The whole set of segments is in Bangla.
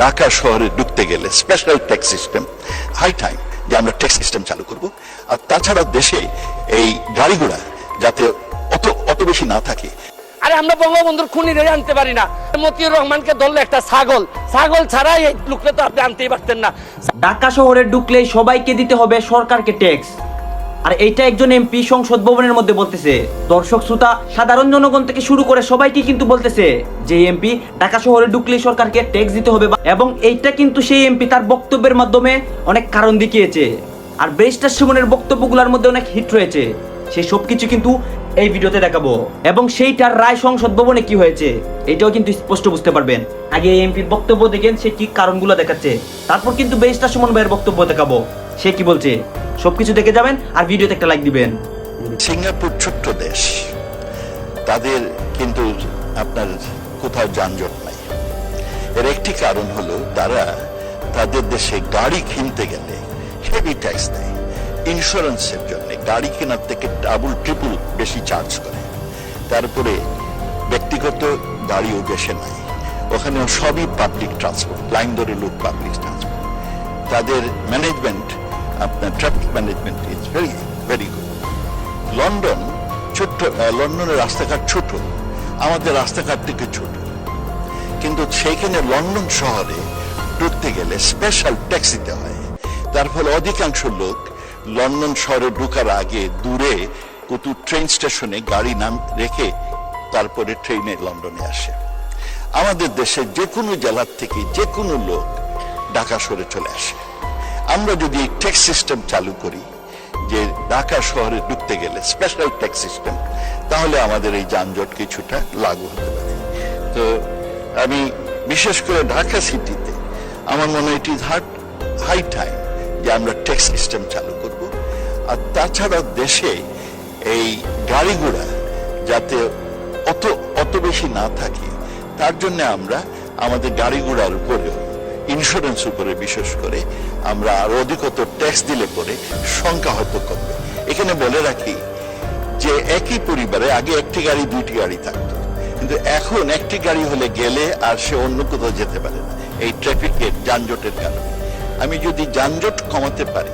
ঢাকা শহরে ঢুকতে গেলে special tax system high time যে আমরা ট্যাক্স সিস্টেম চালু করব। আর তাছাড়া দেশে এই গাড়ি ঘোড়া যাতে অত অত বেশি না থাকে। আরে আমরা বঙ্গবন্ধুর খুনি রে আনতে পারি না। মতিউর রহমানকে ধরলে একটা ছাগল। ছাগল ছাড়াই এই লোকটা তো আপনি আনতেই পারতেন না। ঢাকা শহরে ঢুকলেই সবাইকে দিতে হবে সরকারকে ট্যাক্স আর এইটা একজন এমপি সংসদ ভবনের মধ্যে বলতেছে। দর্শক, শ্রোতা, সাধারণ জনগণ থেকে শুরু করে সবাইকে কিন্তু বলতেছে যে এমপি ঢাকা শহরে ঢুকলেই সরকারকে ট্যাক্স দিতে হবে এবং এইটা কিন্তু সেই এমপি তার বক্তব্যের মাধ্যমে অনেক কারণ দেখিয়েছে। আর ব্যারিস্টার সুমনের বক্তব্যগুলোর মধ্যে অনেক হিট রয়েছে। সেই সব কিছু কিন্তু এই ভিডিওতে দেখাবো। এবং সেইটার রায় সংসদ ভবনে কি হয়েছে, এটাও কিন্তু স্পষ্ট বুঝতে পারবেন। আগে এমপির বক্তব্য দেখেন সে কি কারণগুলো দেখাচ্ছে। তারপর কিন্তু ব্যারিস্টার সুমন ভাইয়ের বক্তব্য দেখাবো। সে কি বলছে? সবকিছু দেখে যাবেন আর ভিডিওতে একটা লাইক দিবেন। সিঙ্গাপুর ছোট্ট দেশ। তাদের কিন্তু আপনার কোথাও যানজট নাই। এর একটি কারণ হলো তারা তাদের দেশে গাড়ি কিনতে গেলে হেভি ট্যাক্স দেয়। ইন্স্যুরেন্সের জন্য গাড়ি কেনার থেকে ডাবল ট্রিপল বেশি চার্জ করে। তারপরে ব্যক্তিগত গাড়িও দেশে নাই ওখানেও সবই পাবলিক ট্রান্সপোর্ট লাইন ধরে লোক পাবলিক ট্রান্সপোর্ট তাদের ম্যানেজমেন্ট আপনার traffic management is very very good London ছোট্ট লন্ডনের রাস্তাঘাট ছোট, আমাদের রাস্তাঘাট থেকে ছোট। কিন্তু সেইখানে লন্ডন শহরে ঢুকতে গেলে স্পেশাল ট্যাক্স দিতে হয়। তার ফলে অধিকাংশ লোক লন্ডন শহরে ঢুকার আগে দূরে কত ট্রেন স্টেশনে গাড়ি নাম রেখে তারপরে ট্রেনে লন্ডনে আসে। আমাদের দেশে যে কোনো জেলার থেকে যে কোনো লোক ঢাকা শহরে চলে আসে। আমরা যদি এই ট্যাক্স সিস্টেম চালু করি, যে ঢাকা শহরে ঢুকতে গেলে স্পেশাল ট্যাক্স সিস্টেম তাহলে আমাদের এই যানজট কিছুটা লাগু হতে পারে। তো আমি বিশেষ করে ঢাকা সিটিতে, আমার মনে হয় ইট হাই টাইম যে আমরা ট্যাক্স সিস্টেম চালু করব। আর তাছাড়া দেশে এই গাড়ি ঘোড়া যাতে অত অত বেশি না থাকে, তার জন্য আমরা আমাদের গাড়ি ঘোড়ার উপরেও ইন্স্যুরেন্স উপরে বিশেষ করে আমরা আরও অধিকতর ট্যাক্স দিলে পরে সংখ্যা হয়তো কমবে। এখানে বলে রাখি যে একই পরিবারে আগে একটি গাড়ি, দুইটি গাড়ি থাকতো। কিন্তু এখন একটি গাড়ি হলে গেলে আর সে অন্য কোথাও যেতে পারে না। এই ট্রাফিকের যানজটের কারণে। আমি যদি যানজট কমাতে পারি,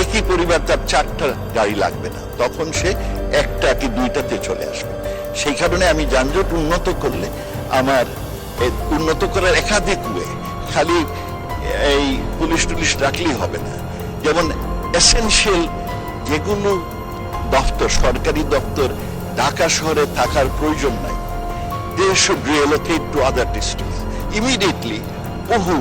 একই পরিবার তার চারটা গাড়ি লাগবে না, তখন সে একটা কি দুইটাতে চলে আসবে। সেই কারণে আমি যানজট উন্নত করলে আমার উন্নত করার একাধিক ওয়ে খালি এই পুলিশ টুলিশ রাখলেই হবে না। যেমন এসেনশিয়াল যেগুলো দপ্তর, সরকারি দপ্তর ঢাকা শহরে থাকার প্রয়োজন নাই। They should reallocate to other district immediately বহু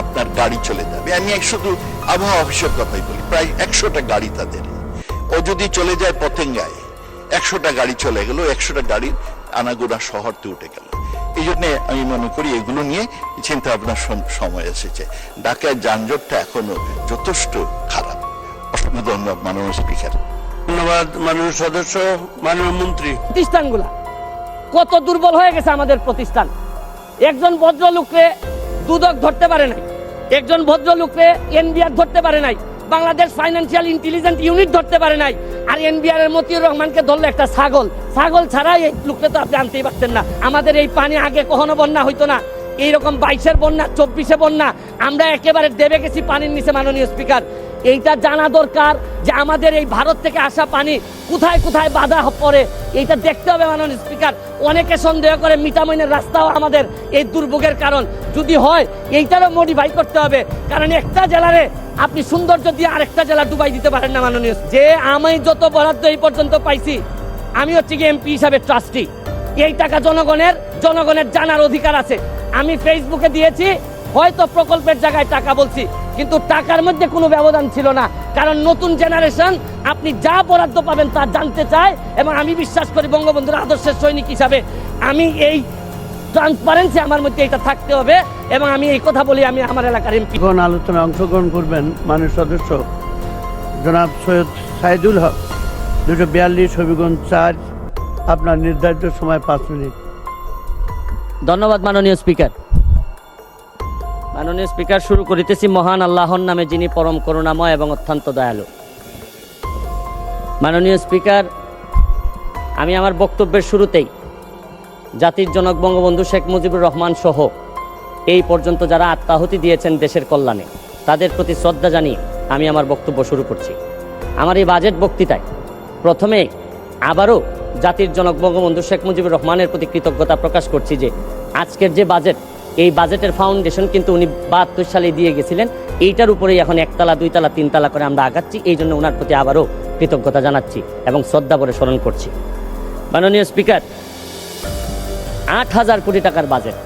আপনার গাড়ি চলে যাবে। আমি শুধু আবহাওয়া অফিসের কথাই বলি, প্রায় একশোটা গাড়ি তাদের। ও যদি চলে যায় পতেঙ্গায়, একশোটা গাড়ি চলে গেল, একশোটা গাড়ির আনাগোনা শহরতে উঠে গেল। এই জন্য আমি মনে করি এগুলো নিয়ে চিন্তা ভাবনার সময় এসেছে। ঢাকায় যানজটটা এখনও যথেষ্ট খারাপ। অসংখ্য ধন্যবাদ মাননীয় স্পিকার। ধন্যবাদ মাননীয় সদস্য মাননীয় মন্ত্রী। প্রতিষ্ঠানগুলা কত দুর্বল হয়ে গেছে আমাদের প্রতিষ্ঠান। একজন ভদ্রলোককে দুদক ধরতে পারে নাই। একজন ভদ্রলোককে এনবিআর ধরতে পারে নাই। বাংলাদেশ ফাইন্যান্সিয়াল ইন্টেলিজেন্ট ইউনিট ধরতে পারে নাই। আর এনবিআর এর মতিউর রহমানকে ধরলে একটা ছাগল। ছাগল ছাড়াই এই লোককে তো আপনি আনতেই পারতেন না। আমাদের এই পানি আগে কখনো বন্যা হইতো না। এইরকম বাইশের বন্যা, চব্বিশে বন্যা। আমরা একেবারে দেবে গেছি পানির নিচে মাননীয় স্পিকার এইটা জানা দরকার যে আমাদের এই ভারত থেকে আসা পানি কোথায় কোথায় বাধা পড়ে। এইটা দেখতে হবে মাননীয় স্পিকার। অনেকে সন্দেহ করে মিটামিনের রাস্তাও আমাদের এই দুর্ভোগের কারণ। যদি হয়, এইটারও মডিফাই করতে হবে। কারণ একটা জেলারে আপনি সৌন্দর্য দিয়ে আরেকটা জেলা ডুবাই দিতে পারেন না মাননীয় যে আমি যত বরাদ্দ এই পর্যন্ত পাইছি, আমি হচ্ছে কি এমপি হিসাবে ট্রাস্টি এই টাকা জনগণের জনগণের জানার অধিকার আছে। আমি ফেসবুকে দিয়েছি হয়তো প্রকল্পের জায়গায় টাকা বলছি কিন্তু টাকার মধ্যে কোনো ব্যবধান ছিল না। কারণ নতুন জেনারেশন আপনি যা বরাদ্দ পাবেন তা জানতে চায় এবং আমি বিশ্বাস করি বঙ্গবন্ধুর আদর্শের সৈনিক হিসাবে আমি এই ট্রান্সপারেন্সি আমার মধ্যে এটা থাকতে হবে এবং আমি এই কথা বলি আমি আমার এলাকার এমপি এখন আলোচনায় অংশগ্রহণ করবেন মাননীয় সদস্য জনাব সৈয়দ সাইদুল হক। দুশো বিয়াল্লিশ হবিগঞ্জ চার আপনার নির্ধারিত সময় পাঁচ মিনিট। ধন্যবাদ মাননীয় স্পিকার মাননীয় স্পিকার, শুরু করিতেছি। মহান আল্লাহর নামে যিনি পরম করুণাময় এবং অত্যন্ত দয়ালু। মাননীয় স্পিকার, আমি আমার বক্তব্যের শুরুতেই জাতির জনক বঙ্গবন্ধু শেখ মুজিবুর রহমান সহ এই পর্যন্ত যারা আত্মাহুতি দিয়েছেন দেশের কল্যাণে, তাদের প্রতি শ্রদ্ধা জানিয়ে আমি আমার বক্তব্য শুরু করছি। আমার এই বাজেট বক্তৃতায় প্রথমে আবারও জাতির জনক বঙ্গবন্ধু শেখ মুজিবুর রহমানের প্রতি কৃতজ্ঞতা প্রকাশ করছি যে আজকের যে বাজেট এই বাজেটের ফাউন্ডেশন কিন্তু উনি বাহাত্তর সালে দিয়ে গেছিলেন। এইটার উপরেই এখন একতলা, দুইতলা, তিনতলা করে আমরা আগাচ্ছি। এই জন্য ওনার প্রতি আবারও কৃতজ্ঞতা জানাচ্ছি এবং শ্রদ্ধা করে স্মরণ করছি। মাননীয় স্পিকার, আট হাজার কোটি টাকার বাজেট।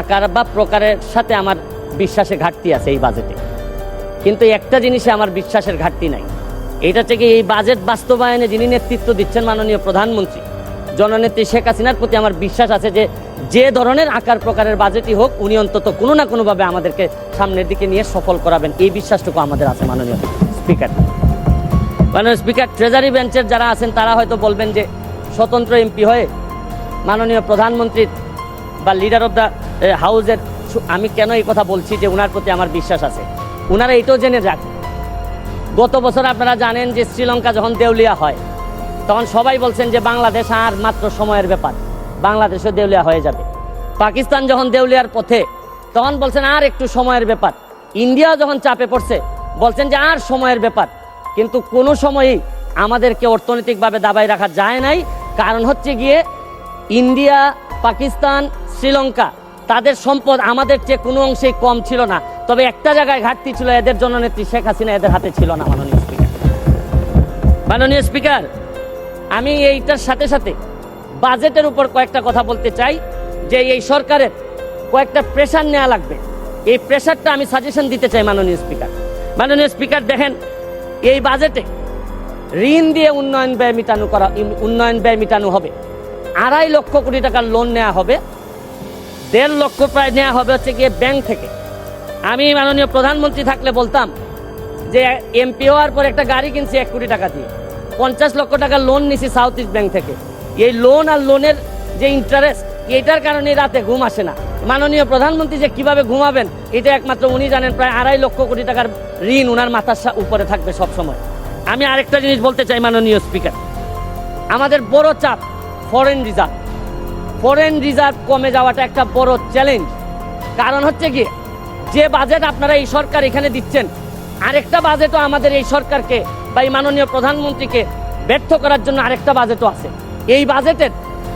আকার বা প্রকারের সাথে আমার বিশ্বাসে ঘাটতি আছে এই বাজেটে। কিন্তু একটা জিনিসে আমার বিশ্বাসের ঘাটতি নাই। এটা থেকে এই বাজেট বাস্তবায়নে যিনি নেতৃত্ব দিচ্ছেন মাননীয় প্রধানমন্ত্রী জননেত্রী শেখ হাসিনার প্রতি আমার বিশ্বাস আছে যে যে ধরনের আকার প্রকারের বাজেটই হোক, উনি অন্তত কোনো না কোনোভাবে আমাদেরকে সামনের দিকে নিয়ে সফল করাবেন। এই বিশ্বাসটুকু আমাদের আছে মাননীয় স্পিকার। মাননীয় স্পিকার ট্রেজারি বেঞ্চের যারা আছেন, তারা হয়তো বলবেন যে স্বতন্ত্র এমপি হয়ে মাননীয় প্রধানমন্ত্রীর বা লিডার অফ দ্য হাউজের আমি কেন এই কথা বলছি যে ওনার প্রতি আমার বিশ্বাস আছে? ওনারা এটাও জেনে যাক গত বছর আপনারা জানেন যে শ্রীলঙ্কা যখন দেউলিয়া হয় তখন সবাই বলছেন যে বাংলাদেশ আর মাত্র সময়ের ব্যাপার। বাংলাদেশও দেউলিয়া হয়ে যাবে। পাকিস্তান যখন দেউলিয়ার পথে, তখন বলছেন আর একটু সময়ের ব্যাপার। ইন্ডিয়া যখন চাপে পড়ছে, বলছেন যে আর সময়ের ব্যাপার। কিন্তু কোনো সময়ই আমাদেরকে অর্থনৈতিকভাবে দাবায় রাখা যায় নাই। কারণ হচ্ছে গিয়ে ইন্ডিয়া, পাকিস্তান, শ্রীলঙ্কা, তাদের সম্পদ আমাদের চেয়ে কোনো অংশেই কম ছিল না। তবে একটা জায়গায় ঘাটতি ছিল, এদের জননেত্রী শেখ হাসিনা এদের হাতে ছিল না, মাননীয় স্পিকার। মাননীয় স্পিকার আমি এইটার সাথে সাথে বাজেটের উপর কয়েকটা কথা বলতে চাই, যে এই সরকারের কয়েকটা প্রেশার নেওয়া লাগবে। এই প্রেশারটা আমি সাজেশন দিতে চাই মাননীয় স্পিকার মাননীয় স্পিকার দেখেন, এই বাজেটে ঋণ দিয়ে উন্নয়ন ব্যয় মিটানো করা, উন্নয়ন ব্যয় মিটানো হবে। আড়াই লক্ষ কোটি টাকার লোন নেওয়া হবে। দেড় লক্ষ প্রায় নেওয়া হবে হচ্ছে গিয়ে ব্যাংক থেকে। আমি মাননীয় প্রধানমন্ত্রী থাকলে বলতাম যে এমপি হওয়ার পর একটা গাড়ি কিনছি এক কোটি টাকা দিয়ে। পঞ্চাশ লক্ষ টাকা লোন নিছি সাউথ ইস্ট ব্যাংক থেকে। এই লোন আর লোনের যে ইন্টারেস্ট এটার কারণে রাতে ঘুম আসে না। মাননীয় প্রধানমন্ত্রী যে কীভাবে ঘুমাবেন, এটা একমাত্র উনি জানেন, প্রায় আড়াই লক্ষ কোটি টাকার ঋণ উনার মাথার উপরে থাকবে সব সময় আমি আরেকটা জিনিস বলতে চাই, মাননীয় স্পিকার আমাদের বড় চাপ ফরেন রিজার্ভ ফরেন রিজার্ভ কমে যাওয়াটা একটা বড় চ্যালেঞ্জ কারণ হচ্ছে কি যে বাজেট আপনারা এই সরকার এখানে দিচ্ছেন, আরেকটা বাজেটও আমাদের এই সরকারকে বা এই মাননীয় প্রধানমন্ত্রীকে ব্যর্থ করার জন্য আরেকটা বাজেটও আছে। এই বাজেটের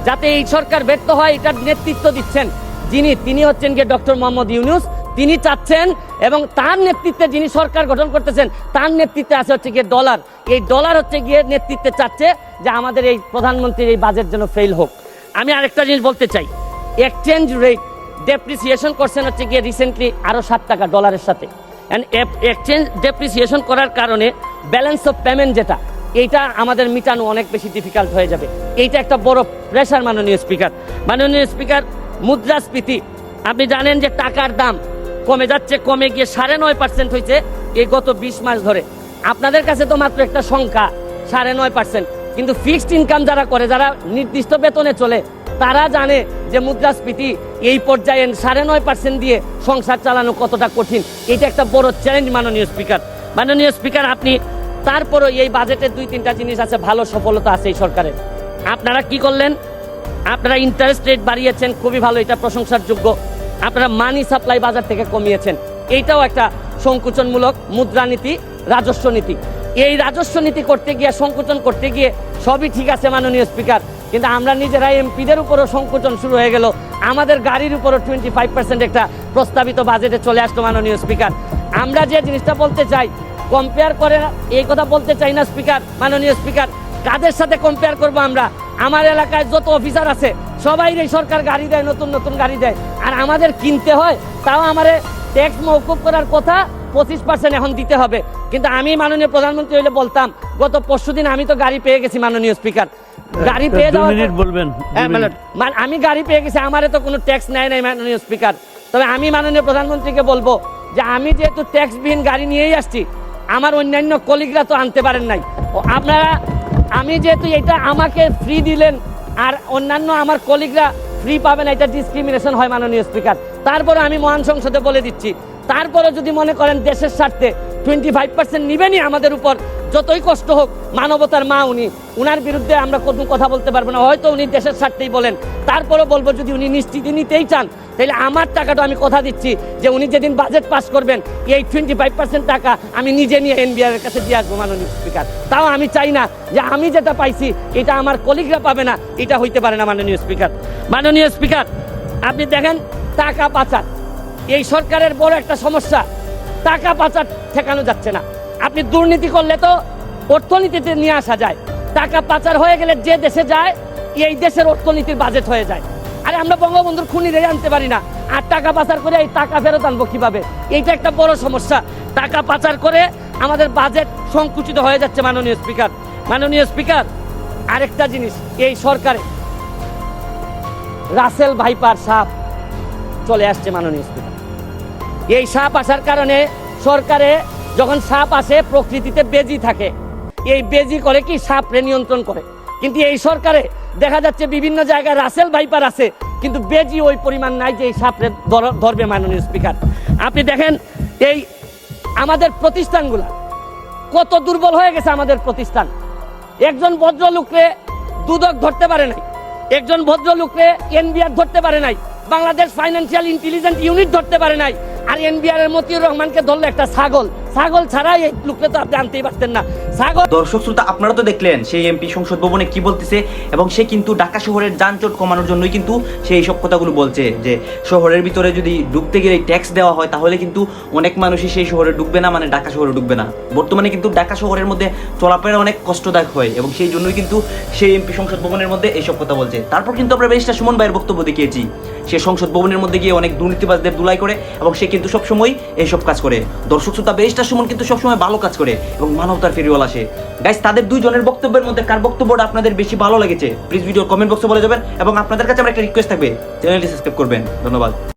যাতে এই সরকার ব্যর্থ হয়, এটার নেতৃত্ব দিচ্ছেন যিনি, তিনি হচ্ছেন গিয়ে ডক্টর মোহাম্মদ ইউনুস। তিনি চাচ্ছেন এবং তার নেতৃত্বে যিনি সরকার গঠন করতেছেন, তার নেতৃত্বে আছে হচ্ছে গিয়ে ডলার। এই ডলার হচ্ছে গিয়ে নেতৃত্বে চাচ্ছে যে আমাদের এই প্রধানমন্ত্রীর এই বাজেট যেন ফেল হোক। আমি আরেকটা জিনিস বলতে চাই এক্সচেঞ্জ রেট ডেপ্রিসিয়েশন করছেন হচ্ছে গিয়ে রিসেন্টলি আরও সাত টাকা ডলারের সাথে। অ্যান্ড এক্সচেঞ্জ ডেপ্রিসিয়েশন করার কারণে ব্যালেন্স অফ পেমেন্ট যেটা, এইটা আমাদের মিটানো অনেক বেশি ডিফিকাল্ট হয়ে যাবে। এইটা একটা বড় প্রেশার মাননীয় স্পিকার মাননীয় স্পিকার মুদ্রাস্ফীতি, আপনি জানেন যে টাকার দাম কমে যাচ্ছে, কমে গিয়ে সাড়ে নয় পার্সেন্ট হয়েছে এই গত বিশ মাস ধরে। আপনাদের কাছে তো মাত্র একটা সংখ্যা, সাড়ে নয় পার্সেন্ট কিন্তু ফিক্সড ইনকাম যারা করে, যারা নির্দিষ্ট বেতনে চলে তারা জানে যে মুদ্রাস্ফীতি এই পর্যায়ে সাড়ে নয় পার্সেন্ট দিয়ে সংসার চালানো কতটা কঠিন। এটা একটা বড় চ্যালেঞ্জ মাননীয় স্পিকার মাননীয় স্পিকার আপনি তারপরও এই বাজেটের দুই তিনটা জিনিস আছে, ভালো সফলতা আছে এই সরকারের। আপনারা কি করলেন? আপনারা ইন্টারেস্ট রেট বাড়িয়েছেন, খুবই ভালো, এটা প্রশংসার যোগ্য আপনারা মানি সাপ্লাই বাজার থেকে কমিয়েছেন। এইটাও একটা সংকুচনমূলক মুদ্রানীতি রাজস্ব নীতি। এই রাজস্ব নীতি করতে গিয়ে, সংকুচন করতে গিয়ে সবই ঠিক আছে মাননীয় স্পিকার কিন্তু আমরা নিজেরা এমপিদের উপরও সংকোচন শুরু হয়ে গেল। আমাদের গাড়ির উপরও টোয়েন্টি ফাইভ পার্সেন্ট একটা প্রস্তাবিত বাজেটে চলে আসলো মাননীয় স্পিকার। আমরা যে জিনিসটা বলতে চাই কম্পেয়ার করে এই কথা বলতে চাই না স্পিকার, মাননীয় স্পিকার। কাদের সাথে কম্পেয়ার করব আমরা? আমার এলাকায় যত অফিসার আছে, সবাই এই সরকার গাড়ি দেয়, নতুন নতুন গাড়ি দেয়। আর আমাদের কিনতে হয়, তাও আমারে ট্যাক্স মৌকুব করার কথা পঁচিশ পার্সেন্ট এখন দিতে হবে। কিন্তু আমি মাননীয় প্রধানমন্ত্রী হইলে বলতাম, গত পরশু দিন আমি তো গাড়ি পেয়ে গেছি মাননীয় স্পিকার। গাড়ি পেয়ে যাওয়ার মিনিট বলবেন, হ্যাঁ। মানে- মানে আমি গাড়ি পেয়ে গেছি আমারে তো কোনো ট্যাক্স নেয় নাই মাননীয় স্পিকার তবে আমি মাননীয় প্রধানমন্ত্রীকে বলব যে আমি যেহেতু ট্যাক্সবিহীন গাড়ি নিয়েই আসছি আমার অন্যান্য কলিগরা তো আনতে পারেন নাই। ও আপনারা আমি যেহেতু এটা আমাকে ফ্রি দিলেন আর অন্যান্য আমার কলিগরা ফ্রি পাবেন এটা ডিসক্রিমিনেশন হয় মাননীয় স্পিকার তারপরে আমি মহান সংসদে বলে দিচ্ছি। তারপরে যদি মনে করেন দেশের স্বার্থে টোয়েন্টি ফাইভ পার্সেন্ট নিবেনই আমাদের উপর। যতই কষ্ট হোক, মানবতার মা উনি। উনার বিরুদ্ধে আমরা কোনো কথা বলতে পারব না, হয়তো উনি দেশের স্বার্থেই বলেন। তারপরেও বলব, যদি উনি নিশ্চিতি নিতেই চান, তাহলে আমার টাকাটা আমি কথা দিচ্ছি যে উনি যেদিন বাজেট পাস করবেন, এই টোয়েন্টি ফাইভ পার্সেন্ট টাকা আমি নিজে নিয়ে এনবিআর এর কাছে দিয়ে আসব, মাননীয় স্পিকার তাও আমি চাই না যে আমি যেটা পাইছি, এটা আমার কলিগরা পাবে না, এটা হইতে পারে না, মাননীয় স্পিকার মাননীয় স্পিকার আপনি দেখেন, টাকা পাচার। এই সরকারের বড় একটা সমস্যা। টাকা পাচার ঠেকানো যাচ্ছে না। আপনি দুর্নীতি করলে তো অর্থনীতিতে নিয়ে আসা যায়। টাকা পাচার হয়ে গেলে যে দেশে যায়, এই দেশের অর্থনীতির বাজেট হয়ে যায়। আরে আমরা বঙ্গবন্ধুর খুনিরে আনতে পারি না। আর টাকা পাচার করে এই টাকা ফেরত আনব কীভাবে? এইটা একটা বড় সমস্যা। টাকা পাচার করে আমাদের বাজেট সংকুচিত হয়ে যাচ্ছে মাননীয় স্পিকার মাননীয় স্পিকার আরেকটা জিনিস, এই সরকারে রাসেল ভাইপার সাপ চলে আসছে মাননীয় স্পিকার এই সাপ আসার কারণে সরকারে যখন সাপ আসে, প্রকৃতিতে বেজি থাকে। এই বেজি করে কি সাপরে নিয়ন্ত্রণ করে? কিন্তু এই সরকারে দেখা যাচ্ছে বিভিন্ন জায়গায় রাসেল ভাইপার আছে, কিন্তু বেজি ওই পরিমাণ নাই যে এই সাপরে ধর- ধরবে মাননীয় স্পিকার। আপনি দেখেন, এই আমাদের প্রতিষ্ঠানগুলো কত দুর্বল হয়ে গেছে আমাদের প্রতিষ্ঠান। একজন ভদ্রলোকরে দুদক ধরতে পারে নাই, একজন ভদ্রলোকরে এনবিআর ধরতে পারে নাই, বাংলাদেশ ফাইন্যান্সিয়াল ইন্টেলিজেন্স ইউনিট ধরতে পারে নাই আর এনবিআর এর মতিউর রহমানকে ধরলো একটা ছাগল। ছাগল ছাড়া এই লোককে তো আপনি আনতেই পারতেন না। ছাগল দর্শক শ্রোতা, আপনারা তো দেখলেন, সেই এমপি সংসদ ভবনে কি বলতেছে এবং সে কিন্তু ঢাকা শহরের যানজট কমানোর জন্যই কিন্তু সে এইসব কথাগুলো বলছে, যে শহরের ভিতরে যদি ঢুকতে গেলে ট্যাক্স দেওয়া হয়, তাহলে কিন্তু অনেক মানুষই সেই শহরে ঢুকবে না মানে ঢাকা শহরে ঢুকবে না। বর্তমানে কিন্তু ঢাকা শহরের মধ্যে চলাফেরা অনেক কষ্টদায়ক হয় এবং সেই জন্যই কিন্তু সেই এমপি সংসদ ভবনের মধ্যে এইসব কথা বলছে। তারপর কিন্তু আমরা ব্যারিস্টার সুমন ভাইয়ের বক্তব্য দেখিয়েছি। সে সংসদ ভবনের মধ্যে গিয়ে অনেক দুর্নীতিবাজদের দুলাই করে এবং সে কিন্তু সবসময় এইসব কাজ করে। দর্শক শ্রোতা বেরিস্টার সুমন কিন্তু সবসময় ভালো কাজ করে এবং মানবতার ফেরিওয়াল আসে গাইস তাদের দুইজনের বক্তব্যের মধ্যে কার বক্তব্যটা আপনাদের বেশি ভালো লেগেছে প্লিজ ভিডিও কমেন্ট বক্সে বলে যাবেন এবং আপনাদের কাছে আমার একটা রিকোয়েস্ট থাকবে চ্যানেলটি সাবস্ক্রাইব করবেন। ধন্যবাদ।